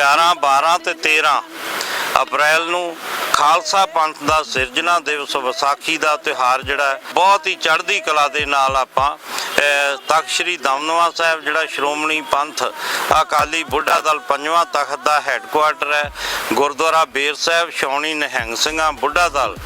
11 12 ਤੇ 13 ਅਪ੍ਰੈਲ ਨੂੰ ਖਾਲਸਾ ਪੰਥ ਦਾ ਸਿਰਜਣਾ ਦਿਵਸ ਵਿਸਾਖੀ ਦਾ ਤਿਉਹਾਰ ਜਿਹੜਾ ਬਹੁਤ ਹੀ ਚੜ੍ਹਦੀ ਕਲਾ ਦੇ ਨਾਲ ਆਪਾਂ ਤਖ਼ਤ ਸ੍ਰੀ ਦਮਦਮਾ ਸਾਹਿਬ ਜਿਹੜਾ ਸ਼੍ਰੋਮਣੀ ਪੰਥ ਅਕਾਲੀ ਬੁੱਢਾ ਦਲ ਪੰਜਵਾਂ ਤਖਤ ਦਾ ਹੈੱਡਕੁਆਟਰ ਹੈ, ਗੁਰਦੁਆਰਾ ਬੇਰ ਸਾਹਿਬ, ਛਾਉਣੀ ਨਿਹੰਗ ਸਿੰਘਾਂ ਬੁੱਢਾ ਦਲ।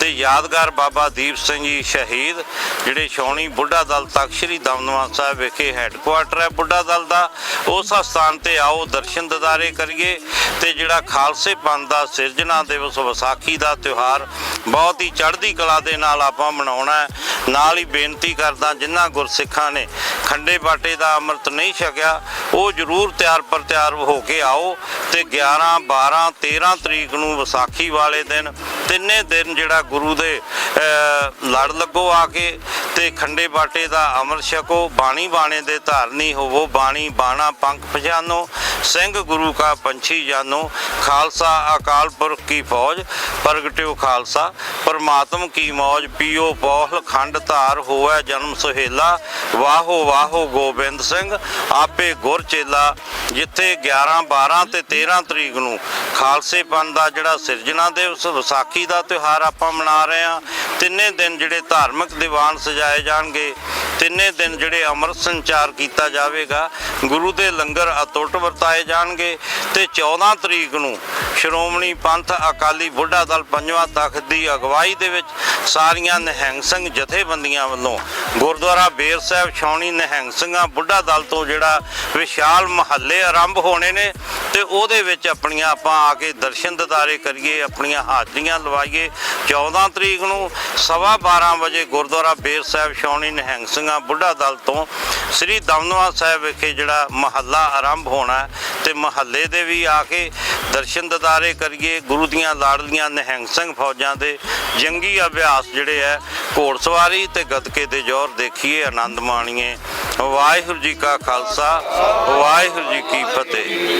ਤੇ ਯਾਦਗਾਰ ਬਾਬਾ ਦੀਪ ਸਿੰਘ ਜੀ ਸ਼ਹੀਦ, ਜਿਹੜੇ ਛਾਉਣੀ ਬੁੱਢਾ ਦਲ ਤਖ਼ਤ ਸ੍ਰੀ ਦਮਦਮਾ ਸਾਹਿਬ ਵਿਖੇ ਹੈੱਡਕੁਆਟਰ ਹੈ ਬੁੱਢਾ ਦਲ ਦਾ, ਉਸ ਸਥਾਨ ਤੇ ਆਓ ਦਰਸ਼ਨ ਦਿਦਾਰੇ ਕਰੀਏ ਤੇ ਜਿਹੜਾ ਖਾਲਸੇ ਪੰਥ ਦਾ ਸਿਰਜਣਾ ਦਿਵਸ ਵਿਸਾਖੀ ਦਾ ਤਿਉਹਾਰ ਬਹੁਤ ਹੀ ਚੜ੍ਹਦੀ ਕਲਾ ਦੇ ਨਾਲ ਆਪਾਂ ਮਨਾਉਣਾ ਹੈ। ਨਾਲ ਹੀ ਬੇਨਤੀ ਕਰਦਾ ਜਿਨ੍ਹਾਂ ਗੁਰਸਿੱਖਾਂ ਨੇ ਖੰਡੇ ਬਾਟੇ ਦਾ ਅੰਮ੍ਰਿਤ ਨਹੀਂ ਛਕਿਆ, ਉਹ ਜ਼ਰੂਰ ਤਿਆਰ ਪਰ ਤਿਆਰ ਹੋ ਕੇ ਆਓ ਤੇ 11 12 13 ਤਰੀਕ ਨੂੰ ਵਿਸਾਖੀ ਵਾਲੇ ਦਿਨ ਤਿੰਨੇ ਦਿਨ ਜਿਹੜਾ ਗੁਰੂ ਦੇ ਅਹ, ਲੜ ਲੱਗੋ ਆ ਕੇ ਤੇ ਖੰਡੇ ਬਾਟੇ ਦਾ ਅਮਰ ਛਕੋ, ਬਾਣੀ ਬਾਣੇ ਦੇ ਧਾਰਨੀ ਹੋਵੋ, ਬਾਣੀ ਬਾਣਾ ਪੰਖ ਪਛਾਨੋ ਸਿੰਘ ਗੁਰੂ ਕਾ ਪੰਛੀ ਜਾਨੋ। ਖਾਲਸਾ ਅਕਾਲ ਪੁਰਖ ਕੀ ਫੌਜ, ਪ੍ਰਗਟਿਓ ਖਾਲਸਾ। ਪਰਮਾਤਮ ਕੀ ਮੌਜ, ਪੀਓ ਪੌਲ ਖੰਡ ਧਾਰ ਹੋਵੇ ਜਨਮ ਸੁਹੇਲਾ। ਵਾਹੋ ਵਾਹੋ ਗੋਬਿੰਦ ਸਿੰਘ, ਆਪੇ ਗੁਰ ਚੇਲਾ। ਜਿੱਥੇ 11 12 ਤੇ 13 ਤਰੀਕ ਨੂੰ ਖਾਲਸੇ ਪੰਥ ਦਾ ਜਿਹੜਾ ਸਿਰਜਣਾ ਦਿਵਸ ਵਿਸਾਖੀ ਦਾ ਤਿਉਹਾਰ ਆਪਾਂ ਮਨਾ ਰਹੇ ਹਾਂ ਤਿੰਨੇ ਦਿਨ ਜਿਹੜੇ ਧਾਰਮਿਕ ਦੀਵਾਨ ਸਜਾਏ ਜਾਣਗੇ ਤਿੰਨੇ ਦਿਨ ਜਿਹੜੇ ਅੰਮ੍ਰਿਤ ਸੰਚਾਰ ਕੀਤਾ ਜਾਵੇਗਾ, ਗੁਰੂ ਦੇ ਲੰਗਰ ਅਤੁੱਟ ਵਰਤਾਏ ਜਾਣਗੇ ਤੇ 14 ਤਰੀਕ ਨੂੰ ਸ਼੍ਰੋਮਣੀ ਪੰਥ ਅਕਾਲੀ ਬੁੱਢਾ ਦਲ ਪੰਜਵਾਂ ਤਖਤ ਦੀ ਅਗਵਾਈ ਦੇ ਵਿੱਚ ਸਾਰੀਆਂ ਨਿਹੰਗ ਸਿੰਘ ਜਥੇਬੰਦੀਆਂ ਵੱਲੋਂ ਗੁਰਦੁਆਰਾ ਬੇਰ ਸਾਹਿਬ ਛਾਉਣੀ ਨਿਹੰਗ ਸਿੰਘਾਂ ਬੁੱਢਾ ਦਲ ਤੋਂ ਜਿਹੜਾ ਵਿਸ਼ਾਲ ਮਹੱਲੇ ਆਰੰਭ ਹੋਣੇ ਨੇ ਤੇ ਉਹਦੇ ਵਿੱਚ ਆਪਣੀਆਂ ਆਪਾਂ ਆ ਕੇ ਦਰਸ਼ਨ ਦਿਦਾਰੇ ਕਰੀਏ, ਆਪਣੀਆਂ ਹਾਜ਼ਰੀਆਂ ਲਵਾਈਏ। 14 ਤਰੀਕ ਨੂੰ ਸਵਾ 12 ਵਜੇ ਗੁਰਦੁਆਰਾ ਬੇਰ ਸਾਹਿਬ ਛਾਉਣੀ ਨਿਹੰਗ ਸਿੰਘ ਬੁੱਢਾ ਦਲ ਤੋਂ ਸ੍ਰੀ ਦਮਦਮਾ ਸਾਹਿਬ ਵਿਖੇ ਜਿਹੜਾ ਮਹੱਲਾ ਆਰੰਭ ਹੋਣਾ ਤੇ ਮਹੱਲੇ ਦੇ ਵੀ ਆ ਕੇ ਦਰਸ਼ਨ ਦਿਦਾਰੇ ਕਰੀਏ, ਗੁਰੂ ਦੀਆਂ ਲਾੜਲੀਆਂ, ਨਿਹੰਗ ਸਿੰਘ ਫੌਜਾਂ ਦੇ ਜੰਗੀ ਅਭਿਆਸ ਜਿਹੜੇ ਹੈ, ਘੋੜਸਵਾਰੀ ਤੇ ਗੱਤਕੇ ਦੇ ਜ਼ੋਰ ਦੇਖੀਏ, ਆਨੰਦ ਮਾਣੀਏ। ਵਾਹਿਗੁਰੂ ਜੀ ਕਾ ਖਾਲਸਾ, ਵਾਹਿਗੁਰੂ ਜੀ ਕੀ ਫਤਿਹ।